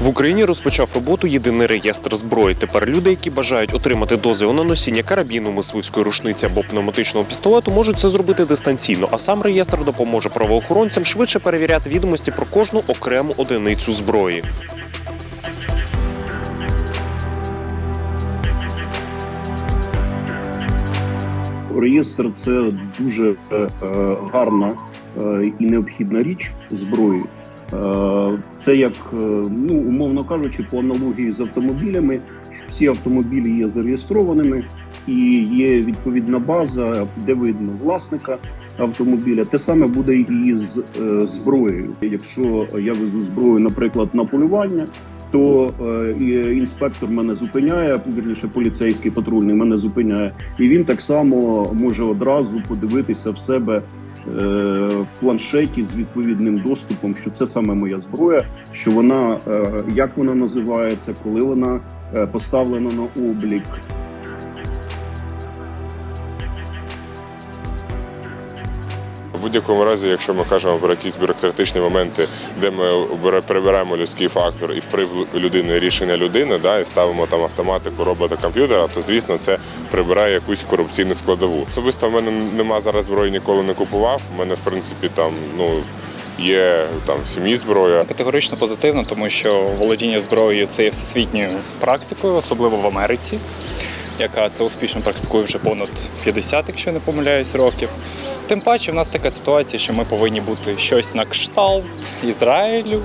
В Україні розпочав роботу єдиний реєстр зброї. Тепер люди, які бажають отримати дозвіл на носіння карабіну, мисливської рушниці або пневматичного пістолету, можуть це зробити дистанційно. А сам реєстр допоможе правоохоронцям швидше перевіряти відомості про кожну окрему одиницю зброї. Реєстр це дуже е, е, гарна е, і необхідна річ зброї. Е, Це як, е, ну умовно кажучи, по аналогії з автомобілями, всі автомобілі є зареєстрованими і є відповідна база, де видно власника автомобіля. Те саме буде і з е, зброєю. Якщо я везу зброю, наприклад, на полювання. То е, інспектор мене зупиняє, вірніше поліцейський патрульний мене зупиняє, і він так само може одразу подивитися в себе е, в планшеті з відповідним доступом, що це саме моя зброя, що вона е, як вона називається, коли вона е, поставлена на облік. Будь-якому разі, якщо ми кажемо про якісь бюрократичні моменти, де ми бере- прибираємо людський фактор і вплив людини рішення людини, да, і ставимо там автоматику, робота, комп'ютера, то звісно це прибирає якусь корупційну складову. Особисто в мене нема зараз зброї, ніколи не купував. У мене в принципі там ну. Є там в сім'ї зброя, Категорично позитивно, тому що володіння зброєю це є всесвітньою практикою, особливо в Америці, яка це успішно практикує вже понад 50, якщо не помиляюсь, років. Тим паче, в нас така ситуація, що ми повинні бути щось на кшталт Ізраїлю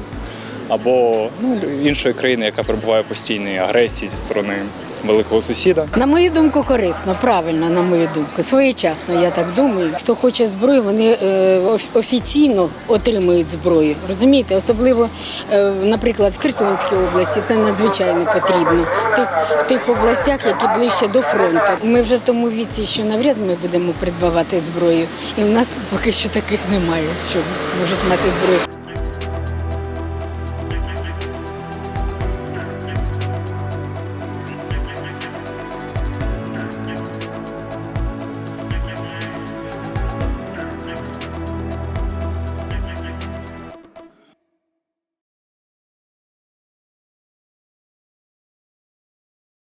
або ну, іншої країни, яка перебуває в постійній агресії зі сторони великого сусіда. На мою думку, корисно, правильно, на мою думку. Своєчасно, я так думаю. Хто хоче зброю, вони е, офіційно отримують зброю. Розумієте, особливо, е, наприклад, в Херсонській області це надзвичайно потрібно. В тих, в тих областях, які ближче до фронту. Ми вже в тому віці, що навряд ми будемо придбавати зброю. І в нас поки що таких немає, що можуть мати зброю.